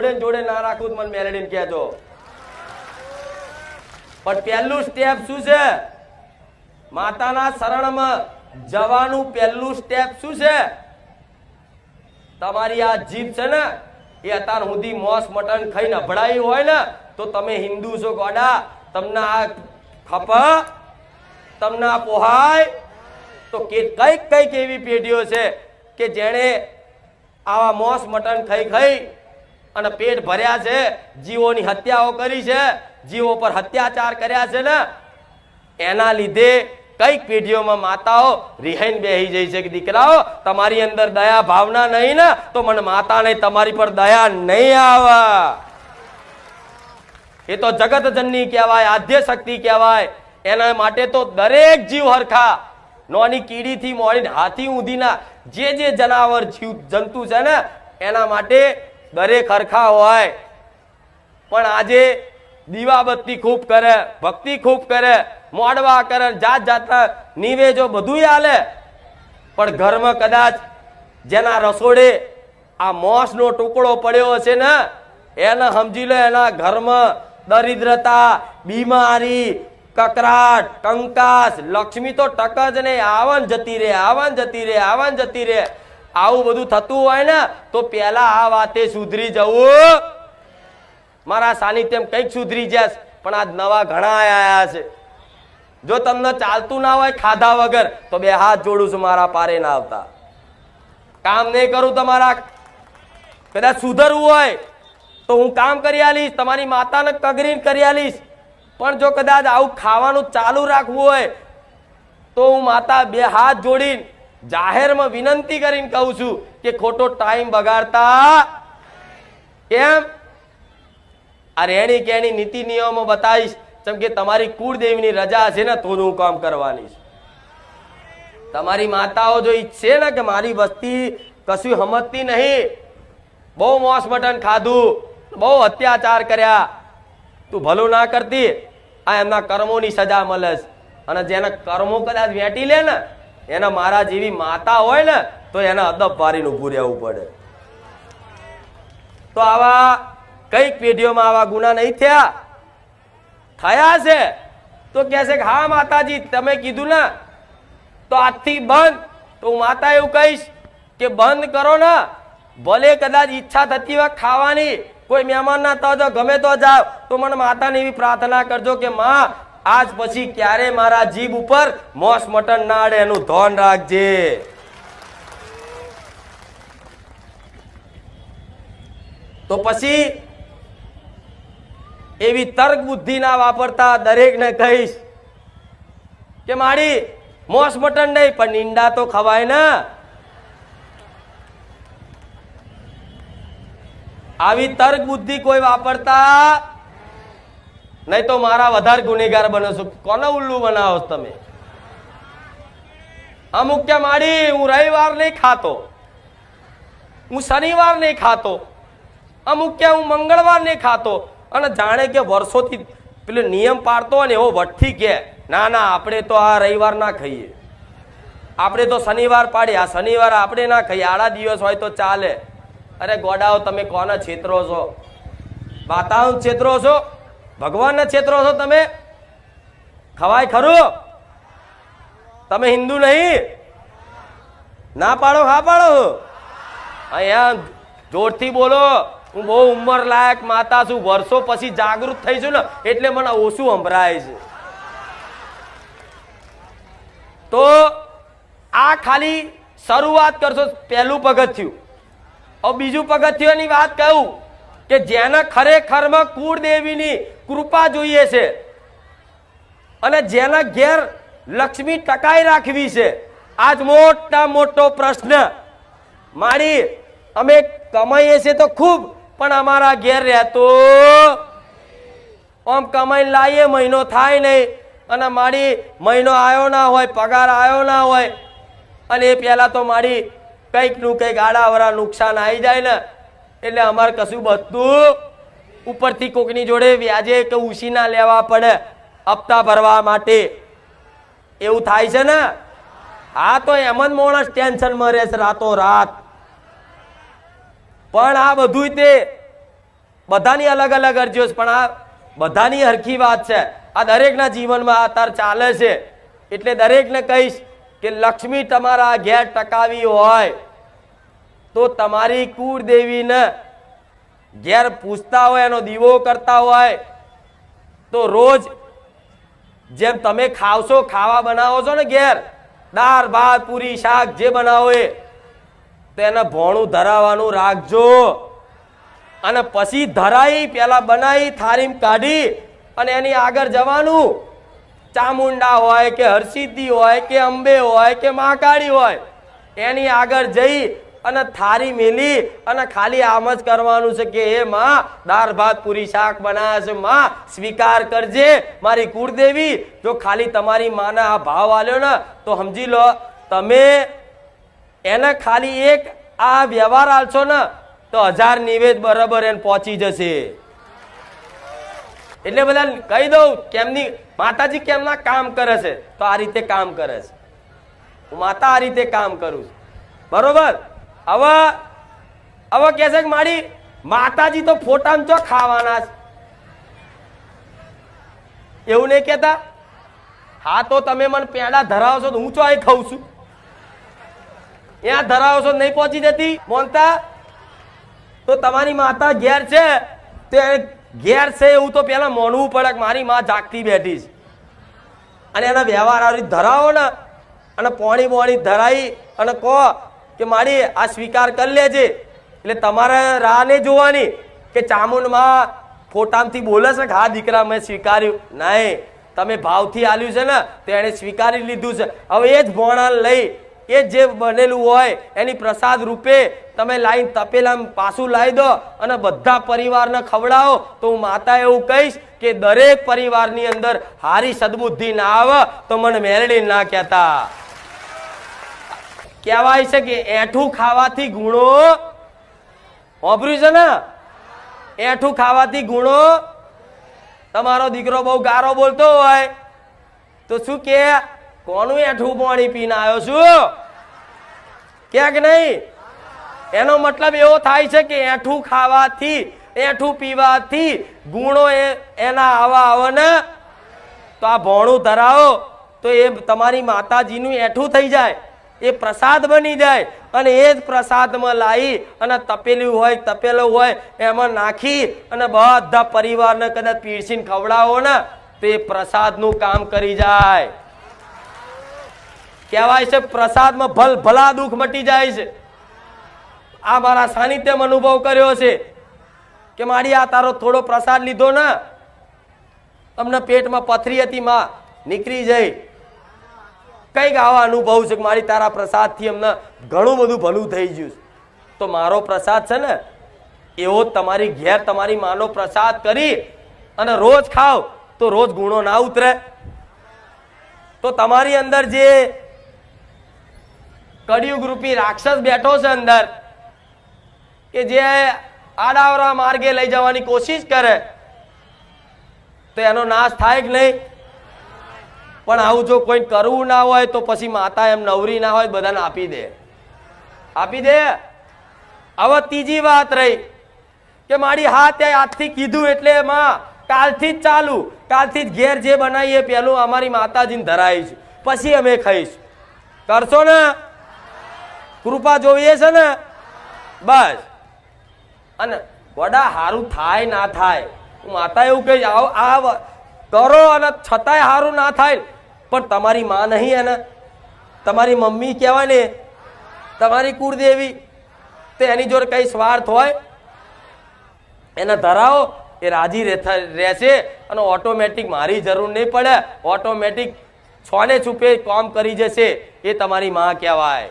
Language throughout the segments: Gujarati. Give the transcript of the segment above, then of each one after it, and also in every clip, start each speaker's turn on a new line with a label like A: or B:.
A: જોડે જોડે ના રાખું મને મેલેડીને કહેજો. પણ પહેલું સ્ટેપ શું છે? માતાના શરણમાં જવાનું પહેલું સ્ટેપ શું છે? તમારી આ જીભ છે ને, એ અત્યાર સુધી મોસ મટન ખાઈને અભડાઈ હોય ને, તો તમે હિન્દુ છો ગોડા. તમને આ ખપ, તમને આ પોહાય. તો કે કંઈક કંઈક એવી પેઢીઓ છે કે જેણે આવા મોસ મટન ખાઈ ખાઈ અને પેટ ભર્યા છે, જીવોની હત્યાઓ કરી છે, જીવો પર હત્યાચાર કર્યા છે ને, એના લીધે કંઈક પેઢીઓમાં માતાઓ રિહાઈન બેહી જાય છે કે દીકરાઓ, તમારી અંદર દયા ભાવના નહીં ને, તો મને માતા નહીં તમારી પર દયા નહીં આવે. એ તો જગત જનની કહેવાય આદ્ય શક્તિ કહેવાય. એના માટે તો દરેક જીવ હરખા. નોની કીડીથી મોડીને હાથી ઊંધીના જે જે જનાવર જીવ જંતુ છે ને, એના માટે દરેક હરખા હોય. પણ આજે દીવાબત્તી ખૂબ કરે, ભક્તિ ખૂબ કરે, મોડવા કરે, જાત જાતના નિવેજો બધું હાલે પણ ઘરમાં કદાચ જેના રસોડે આ મોસનો ટુકડો પડ્યો હશે ને, એને સમજી લો, એના ઘરમાં દરિદ્રતા, બીમારી, કકરાટ, કંકાસ, લક્ષ્મી તો ટક જ નહીં. આવન જતી રે, આવન જતી રે, આવન જતી રે. આવું બધું થતું હોય ને, તો પેલા આ વાતે સુધરી જવું. મારા સાનિધ્યમ કંઈક સુધરી જશ પણ આજ નવા ઘણા આયા છે. જો તમને ચાલતું ના હોય ખાધા વગર, તો બે હાથ જોડું છું મારા પારે ના આવતા. કામ નહીં કરું તમારા. કદાચ સુધરવું હોય, તો હું કામ કરી આલીશ, તમારી માતાને કગરીન કરી આલીશ. પણ જો કદાચ આવું ખાવાનું ચાલુ રાખવું હોય, તો હું માતા બે હાથ જોડીને જાહેરમાં વિનંતી કરીને કહું છું કે ખોટો ટાઈમ બગાડતા કેમ? આ રેણી કેણી નીતિ નિયમો બતાવીશ. જેમ કે તમારી કુળદેવીની રજા છે ને, તો હું કામ કરવાની છે. તમારી માતાઓ જો ઈચ્છે ને કે મારી વસ્તી કશું સમજતી નહીં. બહુ મોસ મટન ખાધું, બહુ અત્યાચાર કર્યા. તું ભલું ના કરતી, આ એમના કર્મોની સજા મળે અને જેના કર્મો કદાચ વેટી લે ને એના મારા જેવી માતા હોય ને, તો એને અદબ પારીને ઊભું રહેવું પડે. તો આવા કંઈક પેઢીઓમાં આવા ગુના નહીં થયા. થયા છે. તો કહે છે કે, હા માતાજી, તમે કીધું ને, તો આજથી બંધ. તો હું માતા એવું કહીશ કે, બંધ કરો ને. ભલે કદાચ ઈચ્છા થતી હોય ખાવાની, કોઈ મહેમાન ના તો ગમે તો જાવ તો મને માતાની એવી પ્રાર્થના કરજો કે, માં આજ પછી ક્યારે મારા જીભ ઉપર મોસ મટન ના અડે એનું ધોન રાખજે? તો પછી એવી તર્ક બુદ્ધિ ના વાપરતા દરેકને કહીશ કે મારી મોસ મટન નહીં, પણ ઈંડા તો ખવાય ને. આવી તર્ક બુદ્ધિ કોઈ વાપરતા નહીં તો મારા વધારે ગુનેગાર બનો છો. કોને ઉલ્લુ બનાવો તમે? અમુક કે માડી હું રવિવાર નહીં ખાતો. હું શનિવાર નહીં ખાતો. અમુક કે હું મંગળવાર નહીં ખાતો. અને જાણે કે વર્ષોથી પેલો નિયમ પાડતો ને એવો વઠ્ઠી કે, ના ના, આપણે તો આ રવિવાર ના ખાઈએ. આપણે તો શનિવાર પાડીએ. આ શનિવાર આપણે ના ખાઈએ. આડા દિવસ હોય તો ચાલે. અરે ગોડાઓ, તમે કોના છેતરો છો? વાતાવરણ છેતરો છો? ભગવાનના છેતરો છો તમે? ખવાય ખરું? તમે હિન્દુ નહીં? ના પાડો, હા પાડો? અહીંયા જોરથી બોલો. હું બહુ ઉંમર લાયક માતા છું. વર્ષો પછી જાગૃત થઈ છું ને, એટલે મને ઓછું સંભળાય છે. તો આ ખાલી શરૂઆત કરશો. પહેલું પગથિયું. હવે બીજું પગથિયાની વાત કહું કે જેના ખરેખરમાં કુળદેવીની કૃપા જોઈએ છે. અને જેના ઘેર લક્ષ્મી ટકાઈ રાખવી છે. આજ મોટા મોટો પ્રશ્ન. મારી, અમે કમાઈએ છીએ તો ખૂબ, પણ અમારા ઘેર રહેતો આમ કમાઈને લાવીએ મહિનો થાય નહીં. અને મારી, મહિનો આવ્યો ના હોય, પગાર આવ્યો ના હોય. અને એ પહેલાં તો મારી કંઈકનું કંઈક આડાવરા નુકસાન આવી જાય ને. એટલે અમારે કશું બધું ઉપરથી કોકની જોડે વ્યાજે કે ઉછીના લેવા પડે, હપ્તા ભરવા માટે. એવું થાય છે ને? હા તો એમ જ માણસ ટેન્શનમાં રહેશે રાતો રાત પણ આ બધું તે બધાની અલગ અલગ અરજીઓ છે, પણ આ બધાની હરખી વાત છે. આ દરેકના જીવનમાં આ તાર ચાલે છે. એટલે દરેકને કહીશ કે લક્ષ્મી તમારા ઘેર ટકાવી હોય, તો તમારી કુળદેવીને ઘેર પૂછતા હોય, એનો દીવો કરતા હોય, તો રોજ જેમ તમે ખાવશો, ખાવા બનાવો છો ને ઘેર, દાળ, ભાત, પૂરી, શાક જે બનાવો એ, તો એને ભોણું ધરાવવાનું રાખજો. અને પછી ધરાઈ, પેલા બનાવી થાળીમ કાઢી અને એની આગળ જવાનું. ચામુંડા હોય કે હરસિદ્ધિ હોય કે અંબે હોય કે મહાકાળી હોય, એની આગળ જઈ અને થાળી મેલી અને ખાલી આમ જ કરવાનું છે કે, હે માં, દાળ ભાત પૂરી શાક બનાવ્યા છે માં, સ્વીકાર કરજે, મારી કુળદેવી. જો ખાલી તમારી માના આ ભાવ આલ્યો ને, તો સમજી લો, તમે એને ખાલી એક આ વ્યવહાર આલશો ને, તો હજાર નિવેદ બરાબર એને પહોંચી જશે. એટલે બધા કહી દઉં, કેમની, માતાજી કેમના કામ કરે છે? તો આ રીતે કામ કરે છે. હું માતા આ રીતે કામ કરું છું. બરોબર? હવે હવે કે છે કે મારી માતાજી તો ફોટામાં ચો ખાવાના છે? એવું નહીં કહેતા? હા, તો તમે મને પેડા ધરાવો છો તો હું ચો અહીં ખાઉં છું? ત્યાં ધરાવો છો નહીં પહોંચી જતી? મોનતા, તો તમારી માતા ઘેર છે? તે ઘેર છે એવું તો પેલા મોનવું પડે કે મારી માં જાગતી બેઠી છે. અને એના વ્યવહાર આવી ધરાવો ને, અને પોણી પોણી ધરાઈ અને કહો કે મારી આ સ્વીકાર કરી લેજે. એટલે તમારે રાહ નહીં જોવાની કે ચામુંડમાં ફોટામથી બોલે છે કે હા દીકરા, મેં સ્વીકાર્યું. નહીં. તમે ભાવથી આલ્યું છે ને, તો એણે સ્વીકારી લીધું છે. હવે એ જ ભોણા લઈ, એ જે બનેલું હોય, એની પ્રસાદ રૂપે તમે લાઈન તપેલા પાછું લાવી દો અને બધા પરિવારને ખવડાવો. તો હું માતા એવું કહીશ કે દરેક પરિવારની અંદર હારી સદબુદ્ધિ ના આવે તો મને મેરડી ના કહેતા. કહેવાય છે કે એઠું ખાવાથી ગુણો વાપર્યું છે ને એઠું ખાવાથી ગુણો. તમારો દીકરો બહુ ગારો બોલતો હોય. તો શું કે, કોનું એઠું પાણી પીને આવ્યો છું? ક્યાંક નહીં. એનો મતલબ એવો થાય છે કે એઠું ખાવાથી, એઠું પીવાથી ગુણો એના આવા આવે ને. તો આ ભોણું ધરાવો. તો એ તમારી માતાજીનું એઠું થઈ જાય. એ પ્રસાદ બની જાય અને એ જ પ્રસાદમાં લાવી અને તપેલું હોય તપેલું હોય, એમાં નાખી અને બધા પરિવારને કદાચ પીરસીને ખવડાવો ને, તો એ પ્રસાદનું કામ કરી જાય. કહેવાય છે પ્રસાદમાં ભલ ભલા દુઃખ મટી જાય છે. આ મારા સાનિધ્યમાં અનુભવ કર્યો છે કે મારી આ તારો થોડો પ્રસાદ લીધો ને, તમને પેટમાં પથરી હતી, માં, નીકળી જઈ. કંઈક આવા અનુભવ છે કે મારી તારા પ્રસાદથી એમને ઘણું બધું ભલું થઈ ગયું. તો મારો પ્રસાદ છે ને, એવો તમારી ઘેર તમારી માનો પ્રસાદ કરી અને રોજ ખાવ તો રોજ ગુણો ના ઉતરે તો તમારી અંદર જે કડિયુગ રૂપી રાક્ષસ બેઠો છે અંદર, કે જે આડાવરા માર્ગે લઈ જવાની કોશિશ કરે, તો એનો નાશ થાય કે નહીં પણ આવું જો કોઈ કરવું ના હોય તો પછી માતા એમ નવરી ના હોય, બધાને આપી દે. આપી દે. હવે ત્રીજી વાત રહી કે મારી હા તે આજથી કીધું એટલે એમાં કાલથી જ ચાલુ. કાલથી જ ઘેર જે બનાવીએ પેલું અમારી માતાજીને ધરાવીશ પછી અમે ખાઈશ. કરશો ને? કૃપા જોઈએ છે ને? બસ. અને વડા સારું થાય ના થાય. માતા એવું કહીશ, આવ- આ કરો અને છતાંય સારું ના થાય. પણ તમારી માં નહીં એને. તમારી મમ્મી કહેવાય ને, તમારી કુળદેવી, તો એની જોડે કંઈ સ્વાર્થ હોય, એને ધરાવો, એ રાજી રહેશે અને ઓટોમેટિક મારી જરૂર નહીં પડે. ઓટોમેટિક છોને છુપે કામ કરી જશે, એ તમારી માં કહેવાય.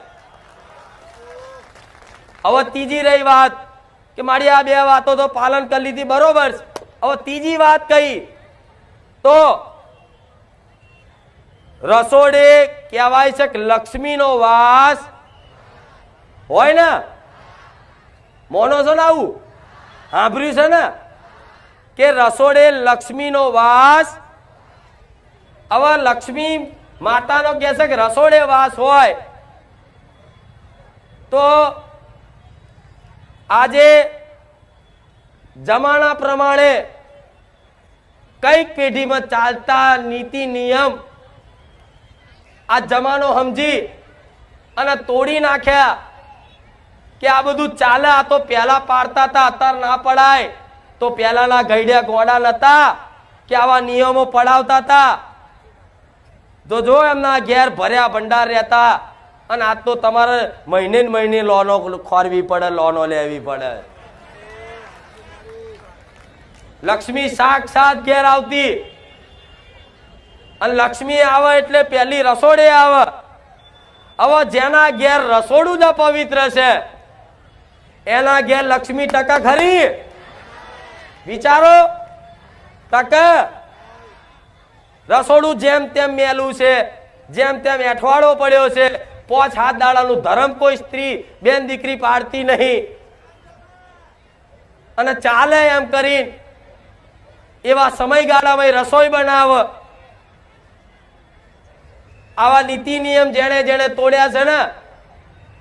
A: હવે ત્રીજી રહી વાત, કે મારી આ બે વાતો તો પાલન કરી લીધી બરોબર હવે ત્રીજી વાત કહી, તો રસોડે કહેવાય છે કે લક્ષ્મીનો વાસ. હોય ને? મોનો છો ને આવું? સાંભળ્યું છે ને? કે રસોડે લક્ષ્મીનો વાસ. હવે લક્ષ્મી માતાનો કહે છે કે રસોડે વાસ હોય. તો આજે જમાના પ્રમાણે કંઈક પેઢીમાં ચાલતા નીતિ નિયમ આ જમાનો સમજી અને તોડી નાખ્યા કે આ બધું ચાલે, આ તો પહેલા પાડતા હતા, અત્યારે ના પડાય. તો પહેલાના ગઈડ્યા ગોડા નતા કે આવા નિયમો પડાવતા હતા. જો જો એમના ઘેર ભર્યા ભંડાર રહેતા અને આજ તો તમારે મહિને મહિને લોનો ખોરવી પડે, લોનો લેવી પડે. લક્ષ્મી સાક્ષાત ઘેર આવતી. અને લક્ષ્મી આવે એટલે પહેલી રસોડે આવે. હવે જેના ઘેર રસોડું જ અપવિત્ર છે, એના ઘેર લક્ષ્મી ટકા ખરી. વિચારો, ટક. રસોડું જેમ તેમ મેલું છે, જેમ તેમ એઠવાડો પડ્યો છે, પોચ હાથ દાડાનું ધર્મ કોઈ સ્ત્રી બેન દીકરી પાડતી નહીં. અને ચાલે એમ કરી એવા સમયગાળામાં રસોઈ બનાવ. આવા નીતિ નિયમ જેણે જેણે તોડ્યા છે ને,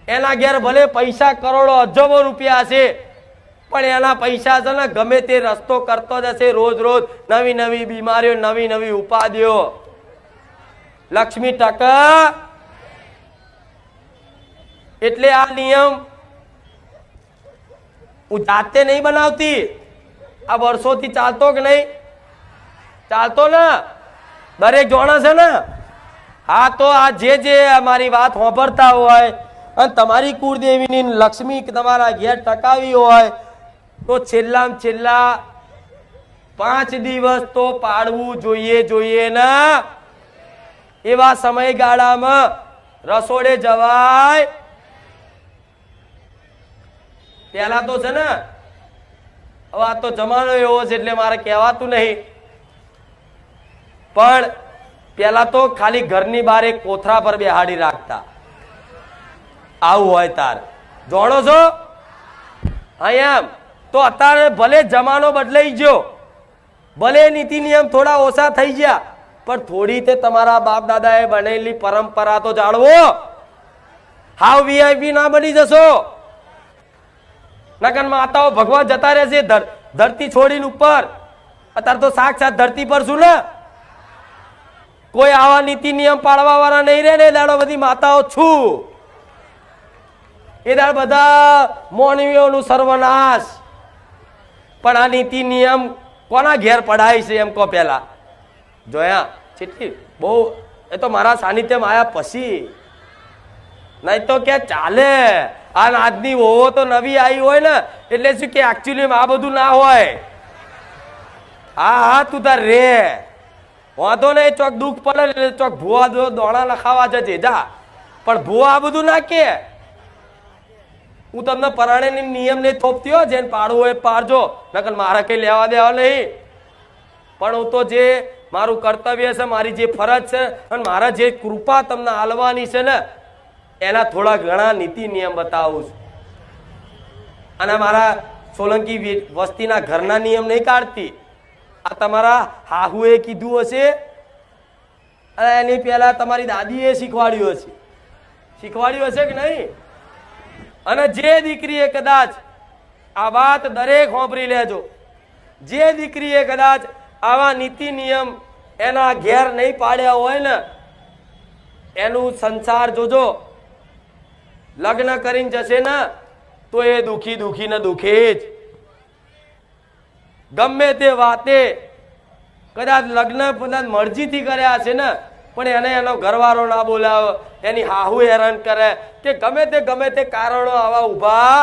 A: એના ઘેર ભલે પૈસા કરોડો, અજબો રૂપિયા છે, પણ એના પૈસા છે ને ગમે તે રસ્તો કરતો જ હશે રોજ રોજ. નવી નવી બીમારીઓ, નવી નવી ઉપાધિઓ. લક્ષ્મી ટકા એટલે આ નિયમ હું જાતે નહીં બનાવતી. આ વર્ષોથી ચાલતો કે નહીં? ચાલતો ને? દરેક જોણા છે ને? હા, તો આ જે જે અમારી વાત સાંભળતા હોય અને તમારી કુળદેવીની લક્ષ્મી તમારા ઘેર ટકાવી હોય, તો છેલ્લામાં છેલ્લા પાંચ દિવસ તો પાડવું જોઈએ જોઈએ ને? એવા સમયગાળામાં રસોડે જવાય. પેલા તો છે ને, હવે આ તો જમાનો એવો છે એટલે મારે કહેવાતું નહીં. પણ પેલા તો ખાલી ઘરની બહાર એક કોથરા પર બેહાડી રાખતા. આવું હોય તાર. જોડો છો? અહીંયા તો અત્યારે ભલે જમાનો બદલાઈ ગયો, ભલે નીતિ નિયમ થોડા ઓછા થઈ ગયા, પણ થોડી તે તમારા બાપ દાદાએ બનેલી પરંપરા તો જાળવો. હાવ વીઆઈપી ના બની જશો. નગર માતાઓ ભગવાન જતા રહેશે ધર- ધરતી છોડીને ઉપર. અત્યારે તો સાક્ષાત ધરતી પર છું ને. કોઈ આવા નીતિ નિયમ પાળવા વાળા નહીં રહે ને દાડો બધી માતાઓ છું. એ દાડ બધા મોનવીઓનું સર્વનાશ. પણ આ નીતિ નિયમ કોના ઘેર પડાય છે એમ કહો પેલા? જોયા? છેટલી બહુ, એ તો મારા સાનિધ્યમાં આવ્યા પછી. નહીં તો કે ચાલે. આ આજની હોવો તો નવી આવી હોય ને, એટલે શું કે એકચ્યુઅલી આ બધું ના હોય? હા હા, તું તાર રે. વાંધો નહીં, ચોક દુઃખ પડે એટલે ચોક ભૂવા દોણા લખાવા જજે, જા. પણ ભૂવા આ બધું ના હું તમને પરાણે નિયમ નહીં થોપતી જેને પાડવું હોય પાડજો. નકર મારા કઈ લેવા દેવા નહીં. પણ હું તો જે મારું કર્તવ્ય છે, મારી જે ફરજ છે, અને મારા જે કૃપા તમને આલવાની છે ને, એના થોડા ઘણા નીતિ નિયમ બતાવું છું. અને મારા સોલંકી વસ્તીના ઘરના નિયમ નહીં કાઢતી. આ તમારા હાહુએ કીધું હશે? અને એની પહેલા તમારી દાદીએ શીખવાડ્યું હશે. શીખવાડ્યું હશે કે નહીં? અને જે દીકરીએ કદાચ આ વાત દરેક હોંભરી લેજો. જે દીકરીએ કદાચ આવા નીતિ નિયમ એના ઘેર નહીં પાડ્યા હોય ને, એનું સંસાર જોજો. લગ્ન કરીને જશે ને, તો એ દુખી દુખી ને દુખી જ. ગમે તે વાતે કદાચ લગ્ન કદાચ મરજીથી કર્યા છે ને, પણ એને એનો ઘરવાળો ના બોલાવે, એની હાહુ હેરાન કરે કે ગમે તે ગમે તે કારણો આવા ઊભા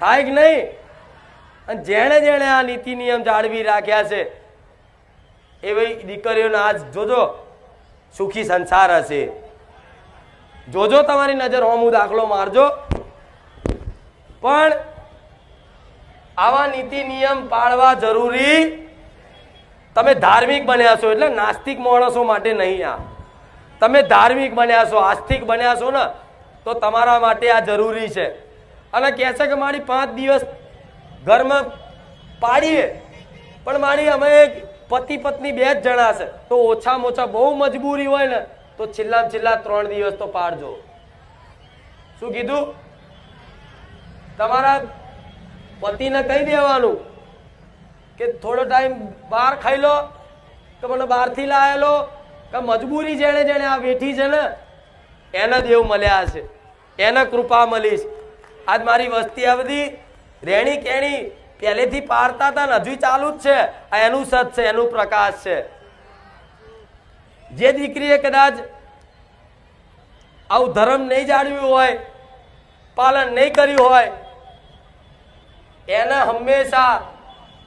A: થાય કે નહીં? અને જેણે જેણે આ નીતિ નિયમ જાળવી રાખ્યા છે, એવી દીકરીઓના આજ જોજો, સુખી સંસાર હશે. જોજો, તમારી નજર હોમું દાખલો મારજો. પણ આવા નીતિ નિયમ પાળવા જરૂરી તમે ધાર્મિક બન્યા છો એટલે નાસ્તિક માણસો માટે નહીં આ. તમે ધાર્મિક બન્યા છો આસ્તિક બન્યા છો ને, તો તમારા માટે આ જરૂરી છે. અને કહે છે કે મારી પાંચ દિવસ ઘરમાં પાડીએ, પણ મારી અમે પતિ પત્ની બે જ જણા છે. તો ઓછામાં ઓછા બહુ મજબૂરી હોય ને, તો છેલ્લામાં છેલ્લા ત્રણ દિવસ તો પાડજો. શું કીધું? તમારા પતિને કહી દેવાનું કે થોડો ટાઈમ બહાર ખાઈ લો, કે મને બહારથી લાયેલો કે મજબૂરી જેણે જેણે આ વેઠી છે ને, એને દેવ મળ્યા છે, એને કૃપા મળીશ આજ મારી વસ્તી આ બધી રેણી કેણી પહેલેથી પારતા હતા ને હજુ ચાલુ જ છે. આ એનું સત છે, એનું પ્રકાશ છે. જે દીકરીએ કદાચ આવું ધર્મ નહીં જાળવ્યું હોય, પાલન નહીં કર્યું હોય એને હંમેશા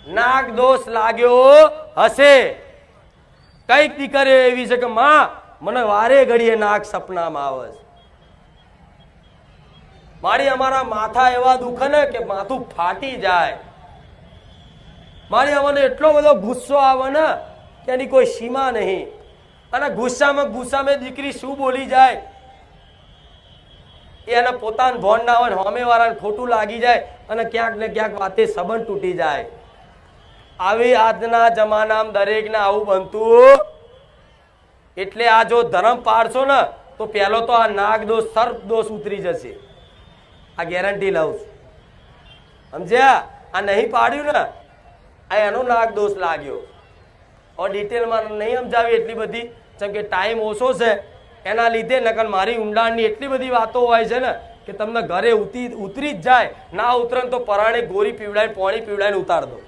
A: નાગ દોષ લાગ્યો હશે. કંઈક દીકરીઓ એવી છે કે, માં, મને વારે ઘડીએ નાગ સપનામાં આવે છે. મારી અમારા માથા એવા દુખે ને કે માથું ફાટી જાય. મારી અમને એટલો બધો ગુસ્સો આવે ને કે એની કોઈ સીમા નહીં. અને ગુસ્સામાં ગુસ્સામાં દીકરી શું બોલી જાય? એને પોતાનું ભોન ના હોય હોમે વાળાને ખોટું લાગી જાય. અને ક્યાંક ને ક્યાંક વાતે સંબંધ તૂટી જાય. આવી આજના જમાનામાં દરેકને આવું બનતું. એટલે આ જો ધર્મ પાડશો ને, તો પહેલો તો આ નાગ દોષ, સર્પ દોષ ઉતરી જશે. આ ગેરંટી લઉં છું. સમજ્યા? આ નહીં પાડ્યું ને, આ એનો નાગ દોષ લાગ્યો. और ડિટેલમાં નહીં સમજાવી એટલી બધી, જેમ કે ટાઈમ ઓછો છે, એના લીધે નકર મારી ઊંડાણની એટલી બધી વાતો હોય છે ને કે તમને ઘરે ઉતરી ઉતરી જ જાય, ના ઉતરે તો પરાણે ગોરી પીવડાય પોણી પીવડાઈને ઉતાર દો.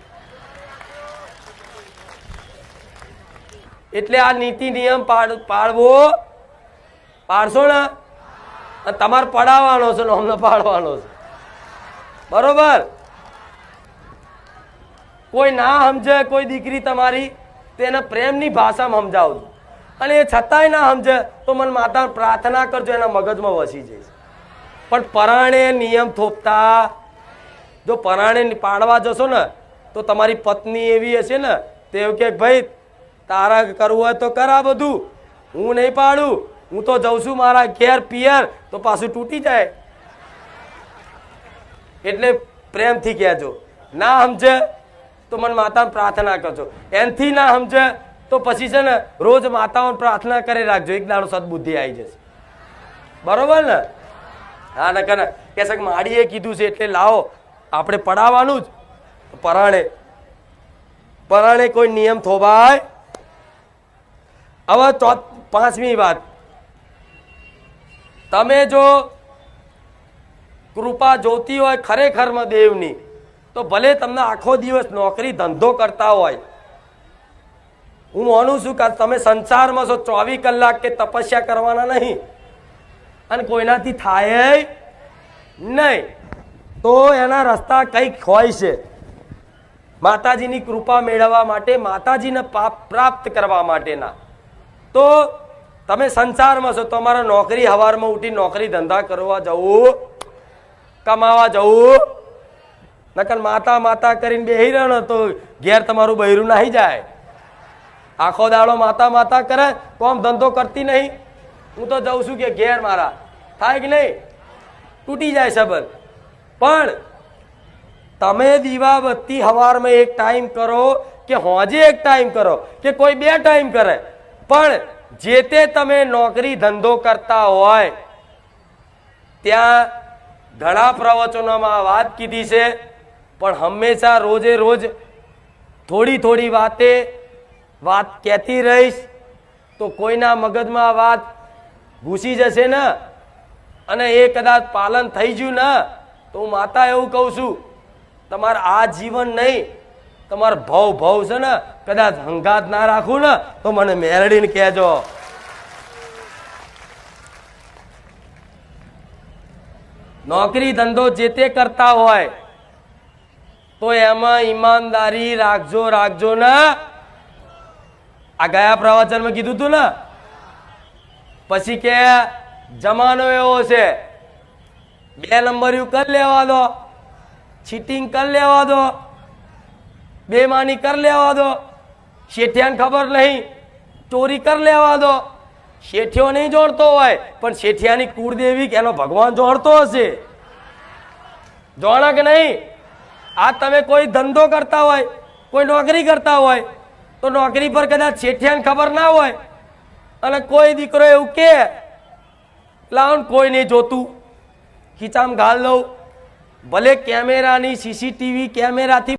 A: એટલે આ નીતિ નિયમ પાડ પાડવો. પાડશો ને? તમારે પડાવવાનો છે અમને પાડવાનો છે. બરોબર? કોઈ ના સમજે, કોઈ દીકરી તમારી, તેને પ્રેમની ભાષામાં સમજાવજો. અને એ છતાંય ના સમજે, તો મને માતા પ્રાર્થના કરજો, એના મગજમાં વસી જઈશ. પણ પરાણે નિયમ થોપતા. જો પરાણે પાડવા જશો ને, તો તમારી પત્ની એવી હશે ને, તે એવું કે, ભાઈ, તારા કરવું હોય તો કરા બધું. હું નહીં પાડું. હું તો જઉં છું મારા ઘેર પિયર, તો પાછું તૂટી જાય. એટલે પ્રેમથી કહેજો. ના સમજે, તો મને માતાને પ્રાર્થના કરજો. એનથી ના સમજે, તો પછી છે ને, રોજ માતાઓને પ્રાર્થના કરી રાખજો. એક દાડો સદબુદ્ધિ આવી જશે. બરોબર ને? હા ને કને કે કે માડીએ કીધું છે એટલે લાવો. આપણે પડાવવાનું જ. પરાણે. પરાણે કોઈ નિયમ થોભાય. હવે ચો પાંચમી વાત. તમે જો કૃપા જોતી હોય ખરેખરમાં દેવની, તો ભલે તમને આખો દિવસ નોકરી ધંધો કરતા હોય. હું માનું છું કે તમે સંસારમાં છો ચોવીસ કલાક કે તપસ્યા કરવાના નહીં. અને કોઈનાથી થાય નહીં. તો એના રસ્તા કંઈક હોય છે. માતાજીની કૃપા મેળવવા માટે, માતાજીને પાપ પ્રાપ્ત કરવા માટેના. તો તમે સંસારમાં છો તમારા નોકરી હવારમાં ઉઠી નોકરી ધંધા કરવા જવું, કમાવા જવું. નકર માતા માતા કરીને બેહી રહ્યો તો ઘેર તમારું બહેરું નાહી જાય. આખો દાડો માતા માતા કરે, કોમ ધંધો કરતી નહીં. હું તો જઉં છું કે ઘેર મારા. થાય કે નહીં? તૂટી જાય સંબંધ પણ તમે દીવાબત્તી હવારમાં એક ટાઈમ કરો કે હોજે એક ટાઈમ કરો, કે કોઈ બે ટાઈમ કરે. પણ જે તે તમે નોકરી ધંધો કરતા હોય, ત્યાં ઘણા પ્રવચનોમાં વાત કીધી છે, પણ હંમેશા રોજે રોજ થોડી થોડી વાતે વાત કહેતી રહીશ, તો કોઈના મગજમાં વાત ઘૂસી જશે ને? અને એ કદાચ પાલન થઈ ગયું ને, તો હું માતા એવું કહું છું, તમારે આ જીવન નહીં, તમારો ભવ ભવ છે ને, કદાચ હંગાત ના રાખું ને, તો મને મેરડીને કહેજો. નોકરી ધંધો જે તે કરતા હોય, તો એમાં ઈમાનદારી રાખજો રાખજો ને. આ ગયા પ્રવચનમાં કીધું તું ને? પછી કે જમાનો એવો છે. બે નંબર કરી લેવા દો. ચીટિંગ કરી લેવા દો. બેમાની કરી લેવા દો. શેઠિયાને ખબર નહીં. ચોરી કરી લેવા દો. શેઠિયો નહીં જોડતો હોય, પણ શેઠિયાની કુળદેવી કે એનો ભગવાન જોડતો હશે. જોણા કે નહીં? આ તમે કોઈ ધંધો કરતા હોય, કોઈ નોકરી કરતા હોય, તો નોકરી પર કદાચ શેઠિયાને ખબર ના હોય અને કોઈ દીકરો એવું કે લાવ કોઈ નહીં જોતું. ખીચામ ગાલ દઉં ભલે કેમેરાની સીસીટીવી કેમેરાથી